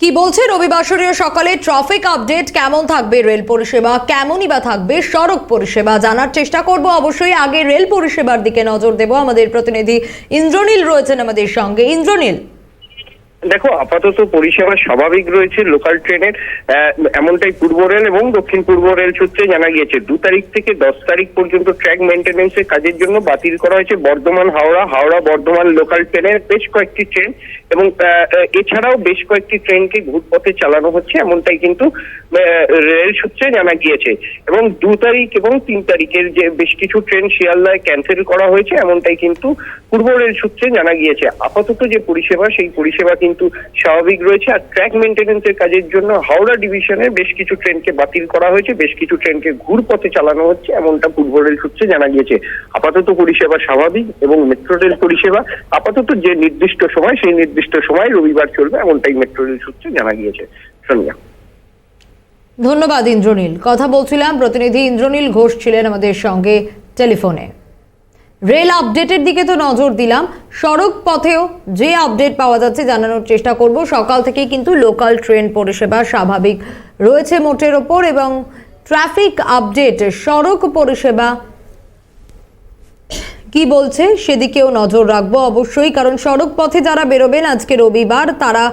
কি বলছে রবিবাসরীয় সকালে? ট্রাফিক আপডেট কেমন থাকবে? রেল পরিষেবা কেমনই বা থাকবে? সড়ক পরিষেবা জানার চেষ্টা করব। অবশ্যই আগে রেল পরিষেবার দিকে নজর দেব। আমাদের প্রতিনিধি ইন্দ্রনীল রয়েছেন আমাদের সঙ্গে। ইন্দ্রনীল দেখো, আপাতত পরিষেবা স্বাভাবিক রয়েছে লোকাল ট্রেনের এমনটাই পূর্ব রেল এবং দক্ষিণ পূর্ব রেল সূত্রে জানা গিয়েছে। দু তারিখ থেকে দশ তারিখ পর্যন্ত ট্র্যাক মেনটেন্যান্সের কাজের জন্য বাতিল করা হয়েছে বর্ধমান হাওড়া হাওড়া বর্ধমান লোকাল ট্রেনের বেশ কয়েকটি ট্রেন এবং এছাড়াও বেশ কয়েকটি ট্রেনকে ঘুরপথে চালানো হচ্ছে, এমনটাই কিন্তু রেল সূত্রে জানা গিয়েছে। এবং দু তারিখ এবং তিন তারিখের যে বেশ কিছু ট্রেন শিয়ালদায় ক্যান্সেল করা হয়েছে, এমনটাই কিন্তু পূর্ব রেল সূত্রে জানা গিয়েছে। আপাতত যে পরিষেবা, সেই পরিষেবা কিন্তু স্বাভাবিক রয়েছে। আর ট্র্যাক মেনটেন্যান্সের কাজের জন্য হাওড়া ডিভিশনের বেশ কিছু ট্রেনকে বাতিল করা হয়েছে, বেশ কিছু ট্রেনকে ঘুরপথে চালানো হচ্ছে, এমনটা পূর্ব রেল সূত্রে জানা গিয়েছে। আপাতত পরিষেবা স্বাভাবিক এবং মেট্রো রেল পরিষেবা, আপাতত যে নির্দিষ্ট সময়, সেই নির্দিষ্ট সময় রবিবার চলবে, এমনটাই মেট্রো রেল সূত্রে জানা গিয়েছে। সোনিয়া। ধন্যবাদ, ইন্দ্রনীল। কথা বলছিলাম, প্রতিনিধি ইন্দ্রনীল ঘোষ ছিলেন আমাদের সঙ্গে টেলিফোনে। রেল আপডেটের দিকে তো নজর দিলাম। সড়ক পথেও যে আপডেট পাওয়া যাচ্ছে জানানোর চেষ্টা করব। সকাল থেকেই কিন্তু লোকাল ট্রেন পরিষেবা স্বাভাবিক রয়েছে মোটের ওপর এবং ট্রাফিক আপডেট, সড়ক পরিষেবা কি বলছে সেদিকেও নজর রাখব অবশ্যই, কারণ সড়ক পথে যারা বেরোবেন আজকে রবিবার, তারা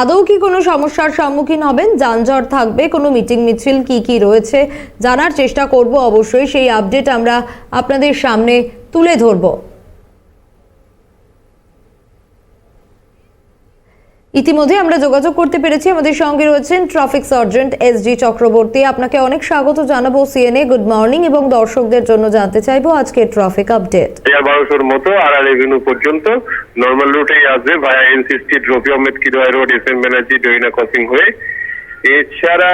আদৌ কি কোনো সমস্যার সম্মুখীন হবেন? যানজট থাকবে? কোনো মিটিং মিছিল কি কি রয়েছে? জানার চেষ্টা করব অবশ্যই। সেই আপডেট আমরা আপনাদের সামনে তুলে ধরবো। ইতিমধ্যে আমরা যোগাযোগ করতে পেরেছি। আমাদের সঙ্গে রয়েছেন traffic sergeant S G Chakraborty. আপনাকে অনেক স্বাগত জানাব সিএনএ গুড মর্নিং এবং দর্শকদের জন্য জানতে চাইব আজকের ট্রাফিক আপডেট। হাজার বারোশোর মতো আর এভিনিউ পর্যন্ত নর্মাল রুটেই আসবে via NC street Rafi Ahmed Kidwai road, S M Banerjee, Dorina crossing হয়ে। এছাড়া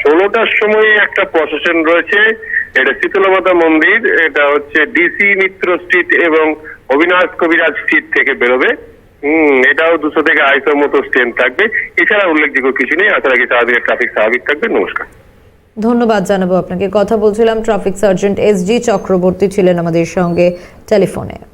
ষোলোটার সময় একটা প্রসেশন রয়েছে। এটা শীতলমাতা মন্দির, এটা হচ্ছে ডিসি মিত্র স্ট্রিট এবং অবিনাশ কবিরাজ স্ট্রিট থেকে বেরোবে। হম, এটাও দুশো থেকে আড়াইশোর মতো স্ট্রেন থাকবে। এছাড়া উল্লেখযোগ্য কিছু নেই, আশা রাখি সারাদিনের ট্রাফিক স্বাভাবিক থাকবে। নমস্কার। ধন্যবাদ জানাব আপনাকে। কথা বলছিলাম traffic sergeant S G Chakraborty ছিলেন আমাদের সঙ্গে টেলিফোনে।